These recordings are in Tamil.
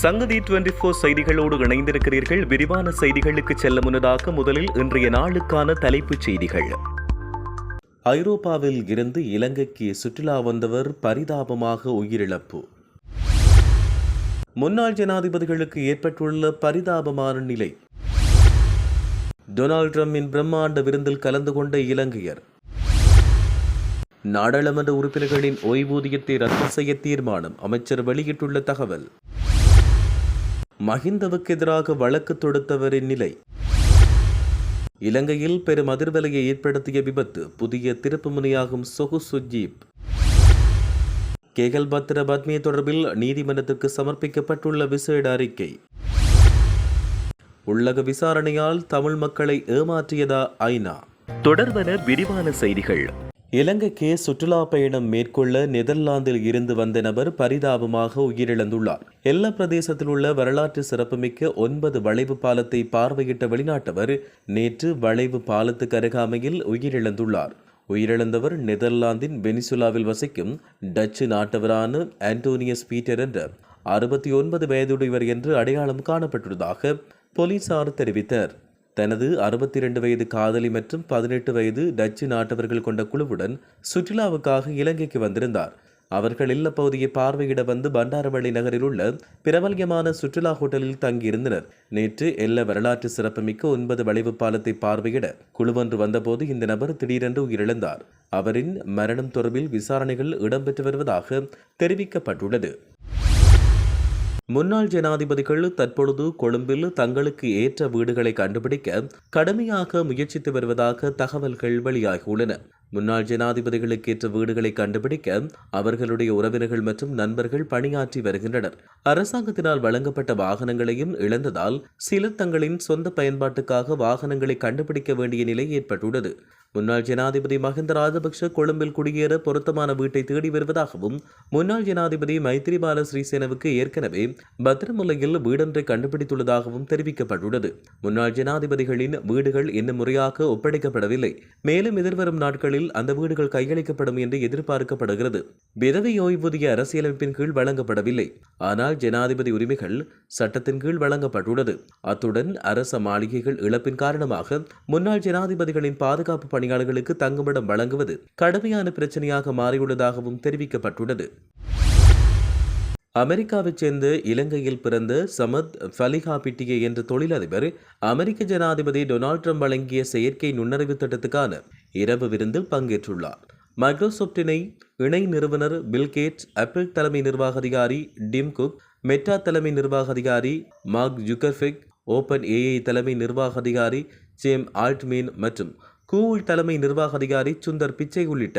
சங்கதி டுவெண்டி போர் செய்திகளோடு இணைந்திருக்கிறீர்கள். விரிவான செய்திகளுக்கு செல்ல முன்னதாக முதலில் இன்றைய நாளுக்கான தலைப்புச் செய்திகள். ஐரோப்பாவில் இருந்து இலங்கைக்கு சுற்றுலா வந்தவர் பரிதாபமாக உயிரிழப்பு. முன்னாள் ஜனாதிபதிகளுக்கு ஏற்பட்டுள்ள பரிதாபமான நிலை. டொனால்ட் ட்ரம்பின் பிரம்மாண்ட விருந்தில் கலந்து கொண்ட இலங்கையர். நாடாளுமன்ற உறுப்பினர்களின் ஓய்வூதியத்தை ரத்து செய்ய தீர்மானம் அமைச்சர் வெளியிட்டுள்ள தகவல். மஹிந்தவுக்கு எதிராக வழக்கு தொடுத்தவரின் நிலை. இலங்கையில் பெரும் அதிர்வலையை ஏற்படுத்திய விபத்து புதிய திருப்புமுனையாகும் சொகுசு ஜீப். கேகல் பத்திர பத்மிய தொடர்பில் நீதிமன்றத்திற்கு சமர்ப்பிக்கப்பட்டுள்ள விசேட அறிக்கை. உள்ளக விசாரணையால் தமிழ் மக்களை ஏமாற்றியதா ஐநா? தொடர்பன விரிவான செய்திகள். இலங்கைக்கு சுற்றுலா பயணம் மேற்கொள்ள நெதர்லாந்தில் இருந்து வந்த நபர் பரிதாபமாக உயிரிழந்துள்ளார். எல்ல பிரதேசத்தில் உள்ள வரலாற்று சிறப்புமிக்க ஒன்பது வளைவு பாலத்தை பார்வையிட்ட வெளிநாட்டவர் நேற்று வளைவு பாலத்துக்கு அருகாமையில் உயிரிழந்துள்ளார். உயிரிழந்தவர் நெதர்லாந்தின் வெனிசுலாவில் வசிக்கும் டச்சு நாட்டவரான ஆண்டோனியஸ் பீட்டர் என்ற அறுபத்தி ஒன்பது வயதுடையவர் என்று அடையாளம் காணப்பட்டுள்ளதாக போலீசார் தெரிவித்தனர் தனது அறுபத்தி இரண்டு வயது காதலி மற்றும் பதினெட்டு வயது டச்சு நாட்டவர்கள் கொண்ட குழுவுடன் சுற்றுலாவுக்காக இலங்கைக்கு வந்திருந்தார். அவர்கள் இல்ல பகுதியை பார்வையிட வந்து பண்டாரவள்ளி நகரில் உள்ள பிரபல்யமான சுற்றுலா ஹோட்டலில் தங்கியிருந்தனர். நேற்று எல்ல வரலாற்று சிறப்புமிக்க ஒன்பது வளைவு பாலத்தை பார்வையிட குழுவொன்று வந்தபோது இந்த நபர் திடீரென்று உயிரிழந்தார். அவரின் மரணம் தொடர்பில் விசாரணைகள் இடம்பெற்று வருவதாக தெரிவிக்கப்பட்டுள்ளது. முன்னாள் ஜனாதிபதிகள் தற்பொழுது கொழும்பில் தங்களுக்கு ஏற்ற வீடுகளை கண்டுபிடிக்க கடுமையாக முயற்சித்து வருவதாக தகவல்கள் வெளியாகியுள்ளன. முன்னாள் ஜனாதிபதிகளுக்கு ஏற்ற வீடுகளை கண்டுபிடிக்க அவர்களுடைய உறவினர்கள் மற்றும் நண்பர்கள் பணியாற்றி வருகின்றனர். அரசாங்கத்தினால் வழங்கப்பட்ட வாகனங்களையும் இழந்ததால் சிலர் தங்களின் சொந்த பயன்பாட்டுக்காக வாகனங்களை கண்டுபிடிக்க வேண்டிய நிலை ஏற்பட்டுள்ளது. முன்னாள் ஜனாதிபதி மஹிந்த ராஜபக்ஷ கொழும்பில் குடியேற பொருத்தமான வீட்டை தேடி வருவதாகவும் முன்னாள் ஜனாதிபதி மைத்ரிபால ஸ்ரீசேனவுக்கு ஏற்கனவே பத்திரமுல்லையில் வீடொன்றை கண்டுபிடித்துள்ளதாகவும் தெரிவிக்கப்பட்டுள்ளது. முன்னாள் ஜனாதிபதிகளின் வீடுகள் இன்னும் முறையாக ஒப்படைக்கப்படவில்லை. மேலும் எதிர்வரும் நாட்களில் அந்த வீடுகள் கையளிக்கப்படும் என்று எதிர்பார்க்கப்படுகிறது. விதவை ஓய்வூதிய அரசியலமைப்பின் கீழ் வழங்கப்படவில்லை. ஆனால் ஜனாதிபதி உரிமைகள் சட்டத்தின் கீழ் வழங்கப்பட்டுள்ளது. அத்துடன் அரச மாளிகைகள் இழப்பின் காரணமாக முன்னாள் ஜனாதிபதிகளின் பாதுகாப்பு பணியாளர்களுக்கு தங்குமிடம் வழங்குவது கடுமையான பிரச்சனையாக மாறியுள்ளதாகவும் தெரிவிக்கப்பட்டுள்ளது. அமெரிக்காவைச் சேர்ந்த இலங்கையில் பிறந்த சமத் ஃபலிஹா பிட்டிகே என்ற தொழிலதிபர் அமெரிக்க ஜனாதிபதி டொனால்ட் ட்ரம்ப் வழங்கிய செயற்கை நுண்ணறிவு திட்டத்துக்கான இரவு விருந்தில் பங்கேற்றுள்ளார். மைக்ரோசாப்டினை இணை நிறுவனர் பில்கேட்ஸ் ஆப்பிள் தலைமை நிர்வாக அதிகாரி டிம் குக் மெட்டா தலைமை நிர்வாக அதிகாரி மார்க் ஜுக்கர்ஃபிக் ஓபன் ஏஐ தலைமை நிர்வாக அதிகாரி ஜேம் ஆல்ட்மீன் மற்றும் கூவுள் தலைமை நிர்வாக அதிகாரி சுந்தர் பிச்சை உள்ளிட்ட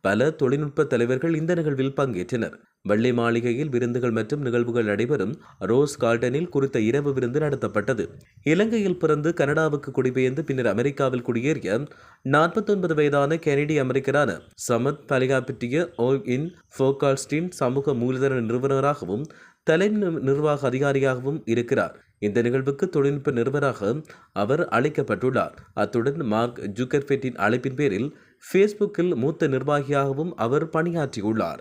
பல தொழில்நுட்ப தலைவர்கள் இந்த நிகழ்வில் பங்கேற்றனர். வெள்ளை மாளிகையில் விருந்துகள் மற்றும் நிகழ்வுகள் நடைபெறும் ரோஸ் கார்டனில் குறித்த இரவு விருந்து நடத்தப்பட்டது. இலங்கையில் பிறந்து கனடாவுக்கு குடிபெயர்ந்து பின்னர் அமெரிக்காவில் குடியேறிய நாற்பத்தொன்பது வயதான கெனடிய அமெரிக்கரான சமத் பலிகாப்பிட்டிய ஓல் இன் ஃபோகால்ஸ்டின் சமூக மூலதன நிறுவனராகவும் தலை நிர்வாக அதிகாரியாகவும் இருக்கிறார். இந்த நிகழ்வுக்கு தொழில்நுட்ப நிறுவனராக அவர் அழைக்கப்பட்டுள்ளார். அத்துடன் மார்க் ஜூக்கர்பெட்டின் அழைப்பின் பேரில் ஃபேஸ்புக்கில் மூத்த நிர்வாகியாகவும் அவர் பணியாற்றியுள்ளார்.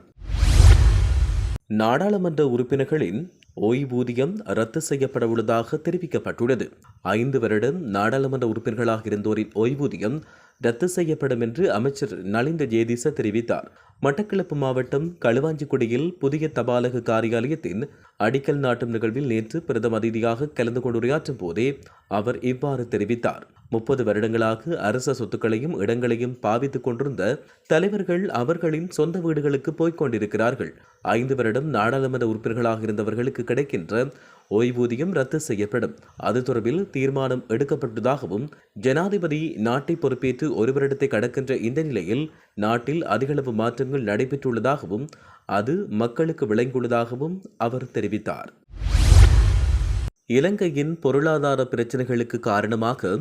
நாடாளுமன்ற உறுப்பினர்களின் ஓய்வூதியம் ரத்து செய்யப்பட உள்ளதாக தெரிவிக்கப்பட்டுள்ளது. ஐந்து வருடம் நாடாளுமன்ற உறுப்பினர்களாக இருந்தோரின் ஓய்வூதியம் ரத்து செய்யப்படும் என்று அமைச்சர் நலிந்த ஜேதிச தெரிவித்தார். மட்டக்களப்பு மாவட்டம் களுவாஞ்சிக்குடியில் புதிய தபாலக காரியாலயத்தின் அடிக்கல் நாட்டும் நிகழ்வில் நேற்று பிரதம அதிதியாக கலந்து கொண்டு உரையாற்றும் போதே அவர் இவ்வாறு தெரிவித்தார். முப்பது வருடங்களாக அரச சொத்துக்களையும் இடங்களையும் பாவித்துக் கொண்டிருந்த தலைவர்கள் அவர்களின் சொந்த வீடுகளுக்கு போய்க் கொண்டிருக்கிறார்கள். ஐந்து வருடம் நாடாளுமன்ற உறுப்பினர்களாக இருந்தவர்களுக்கு கிடைக்கின்ற ஓய்வூதியம் ரத்து செய்யப்படும். அது தொடர்பில் தீர்மானம் எடுக்கப்பட்டதாகவும் ஜனாதிபதி நாட்டை பொறுப்பேற்று ஒரு வருடத்தை கடக்கின்ற இந்த நிலையில் நாட்டில் அதிகளவு மாற்றங்கள் நடைபெற்றுள்ளதாகவும் அது மக்களுக்கு விளங்கியுள்ளதாகவும் அவர் தெரிவித்தார். இலங்கையின் பொருளாதார பிரச்சனைகளுக்கு காரணமாக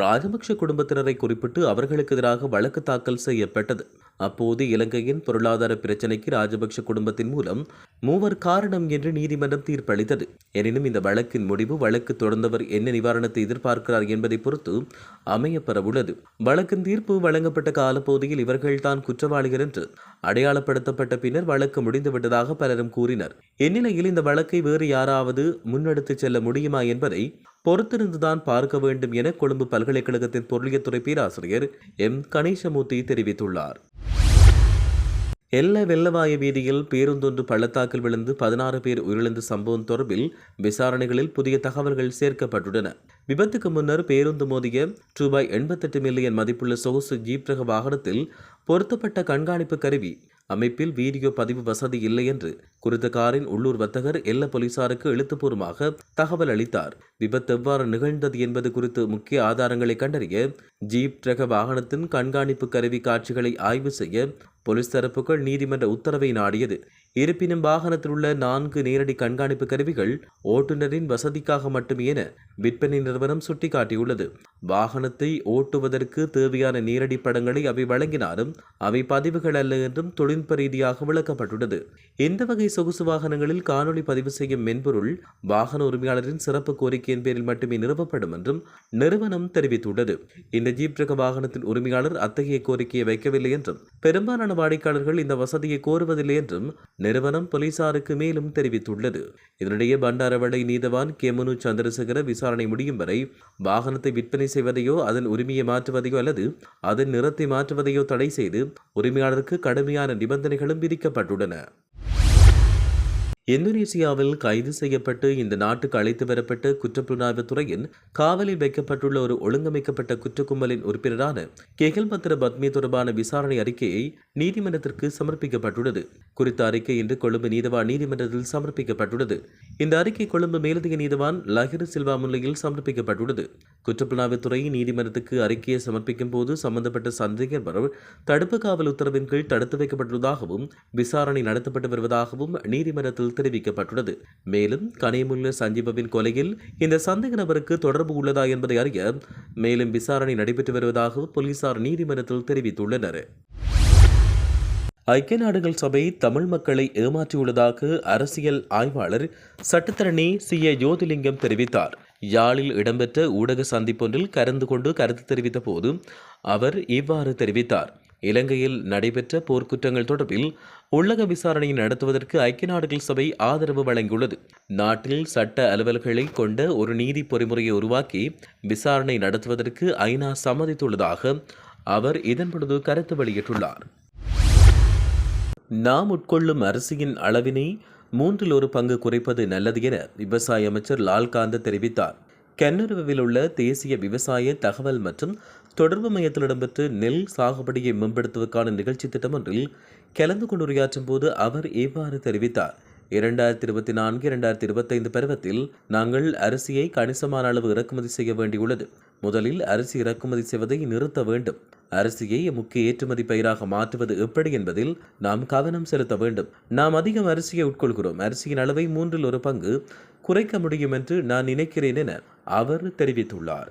ராஜபக்ஷ குடும்பத்தினரை குறிப்பிட்டு அவர்களுக்கு எதிராக வழக்கு தாக்கல் செய்யப்பட்டது. அப்போது இலங்கையின் பொருளாதார பிரச்சினைக்கு ராஜபக்ஷ குடும்பத்தின் மூலம் மூவர் காரணம் என்று நீதிமன்றம் தீர்ப்பளித்தது. எனினும் இந்த வழக்கின் முடிவு வழக்கு தொடர்ந்தவர் என்ன நிவாரணத்தை எதிர்பார்க்கிறார் என்பதை பொறுத்து அமையப்பெறவுள்ளது. வழக்கின் தீர்ப்பு வழங்கப்பட்ட காலப்பகுதியில் இவர்கள்தான் குற்றவாளிகள் என்று அடையாளப்படுத்தப்பட்ட பின்னர் வழக்கு முடிந்துவிட்டதாக பலரும் கூறினர். இந்நிலையில் இந்த வழக்கை வேறு யாராவது முன்னெடுத்துச் செல்ல முடியுமா என்பதை பொறுத்திருந்துதான் பார்க்க வேண்டும் என கொழும்பு பல்கலைக்கழகத்தின் பொருளியத்துறை பேராசிரியர் எம். கணேசமூர்த்தி தெரிவித்துள்ளார். எல்ல வெள்ளவாய வீதியில் பேருந்தொன்று பள்ளத்தாக்கில் விழுந்து பதினாறு பேர் உயிரிழந்த சம்பவம் தொடர்பில் விசாரணைகளில் புதிய தகவல்கள் சேர்க்கப்பட்டுள்ளன. விபத்துக்கு முன்னர் பேருந்து மோதிய ரூபாய் எண்பத்தெட்டு மில்லியன் மதிப்புள்ள சொகுசு ஜீப் ரக வாகனத்தில் பொருத்தப்பட்ட கண்காணிப்பு கருவி அமைப்பில் வீடியோ பதிவு வசதி இல்லை என்று குறித்த காரின் உள்ளூர் வர்த்தகர் எல்ல போலீசாருக்கு எழுத்துப்பூர்வமாக தகவல் அளித்தார். விபத்து எவ்வாறு நிகழ்ந்தது என்பது குறித்து முக்கிய ஆதாரங்களை கண்டறிய ஜீப் ரக வாகனத்தின் கண்காணிப்பு கருவி காட்சிகளை ஆய்வு செய்ய போலீஸ் தரப்புகள் நீதிமன்ற உத்தரவை நாடியது. இருப்பினும் வாகனத்தில் உள்ள நான்கு நேரடி கண்காணிப்பு கருவிகள் ஓட்டுநரின் வசதிக்காக மட்டுமே என விற்பனை நிறுவனம் சுட்டிக்காட்டியுள்ளது. வாகனத்தை ஓட்டுவதற்கு தேவையான நேரடி படங்களை அவை வழங்கினாலும் அவை பதிவுகள் அல்ல என்றும் தொழில்நுட்ப ரீதியாக விளக்கப்பட்டுள்ளது. இந்த வகை சொகுசு வாகனங்களில் காணொலி பதிவு செய்யும் மென்பொருள் வாகன உரிமையாளரின் சிறப்பு கோரிக்கையின் பேரில் மட்டுமே நிறுவப்படும் என்றும் நிறுவனம் தெரிவித்துள்ளது. இந்த ஜீப் ரக வாகனத்தின் உரிமையாளர் அத்தகைய கோரிக்கையை வைக்கவில்லை என்றும் பெரும்பாலான வாடிக்கையாளர்கள் இந்த வசதியை கோருவதில்லை என்றும் நிறுவனம் போலீசாருக்கு மேலும் தெரிவித்துள்ளது. இதனிடையே பண்டாரவளை நீதவான் கெமுனு சந்திரசேகர விசாரணை முடியும் வரை வாகனத்தை விற்பனை செய்வதையோ அதன் உரிமையை மாற்றுவதையோ அல்லது அதன் நிறத்தை மாற்றுவதையோ தடை செய்து உரிமையாளருக்கு கடுமையான நிபந்தனைகளும் விதிக்கப்பட்டுள்ளன. இந்தோனேசியாவில் கைது செய்யப்பட்டு இந்த நாட்டுக்கு அழைத்து வரப்பட்ட குற்றப்புலனாய்வு துறையின் காவலில் வைக்கப்பட்டுள்ள ஒரு ஒழுங்கமைக்கப்பட்ட குற்றக்கும்பலின் உறுப்பினரான கெகல் பத்திர பத்மி தொடர்பான விசாரணை அறிக்கையை நீதிமன்றத்திற்கு சமர்ப்பிக்கப்பட்டுள்ளது. குறித்த அறிக்கை இன்று கொழும்பு நீதவான் நீதிமன்றத்தில் சமர்ப்பிக்கப்பட்டுள்ளது. இந்த அறிக்கை கொழும்பு மேலதிக நீதவான் லஹிரு சில்வா முன்னிலையில் சமர்ப்பிக்கப்பட்டுள்ளது. குற்றப்புலனாய்வு துறை நீதிமன்றத்துக்கு அறிக்கையை சமர்ப்பிக்கும் போது சம்பந்தப்பட்ட சந்தேகர் தடுப்பு காவல் உத்தரவின் கீழ் தடுத்து வைக்கப்பட்டுள்ளதாகவும் விசாரணை நடத்தப்பட்டு வருவதாகவும் நீதிமன்றத்தில் தெரிவிக்கப்பட்டுள்ளது. மேலும் கனிமுல்ல சஞ்சீபவின் கொலையில் இந்த சந்தேக நபருக்கு தொடர்பு உள்ளதா என்பதை அறிய மேலும் விசாரணை நடைபெற்று வருவதாக போலீசார் நீதிமன்றத்தில் தெரிவித்துள்ளனர். ஐக்கிய நாடுகள் சபை தமிழ் மக்களை ஏமாற்றியுள்ளதாக அரசியல் ஆய்வாளர் சட்டத்தரணி சி. ஏ. ஜோதிலிங்கம் தெரிவித்தார். யாழில் இடம்பெற்ற ஊடக சந்திப்பொன்றில் கலந்து கொண்டு கருத்து தெரிவித்த போது அவர் இவ்வாறு தெரிவித்தார். இலங்கையில் நடைபெற்ற போர்க்குற்றங்கள் தொடர்பில் உள்ளக விசாரணையை நடத்துவதற்கு ஐக்கிய நாடுகள் சபை ஆதரவு வழங்கியுள்ளது. நாட்டில் சட்ட அலுவல்களை கொண்ட ஒரு நீதி பொறிமுறையை உருவாக்கி விசாரணை நடத்துவதற்கு ஐநா சம்மதித்துள்ளதாக அவர் இதன்பொழுது கருத்து வெளியிட்டுள்ளார். நாம் உட்கொள்ளும் அரிசியின் அளவினை மூன்றில் ஒரு பங்கு குறைப்பது நல்லது என விவசாய அமைச்சர் லால்காந்த தெரிவித்தார். கென்னருவில் உள்ள தேசிய விவசாய தகவல் மற்றும் தொடர்பு மையத்தில் இடம்பெற்ற நெல் சாகுபடியை மேம்படுத்துவதற்கான நிகழ்ச்சி திட்டம் ஒன்றில் கலந்து கொண்டு உரையாற்றும் போது அவர் இவ்வாறு தெரிவித்தார். இரண்டாயிரத்தி இருபத்தி நான்கு இரண்டாயிரத்தி இருபத்தைந்து பருவத்தில் நாங்கள் அரிசியை கணிசமான அளவு இறக்குமதி செய்ய வேண்டியுள்ளது. முதலில் அரிசி இறக்குமதி செய்வதை நிறுத்த வேண்டும். அரிசியை முக்கிய ஏற்றுமதி பயிராக மாற்றுவது எப்படி என்பதில் நாம் கவனம் செலுத்த வேண்டும். நாம் அதிகம் அரிசியை உட்கொள்கிறோம். அரிசியின் அளவை மூன்றில் ஒரு பங்கு குறைக்க முடியும் என்று நான் நினைக்கிறேன் என அவர் தெரிவித்துள்ளார்.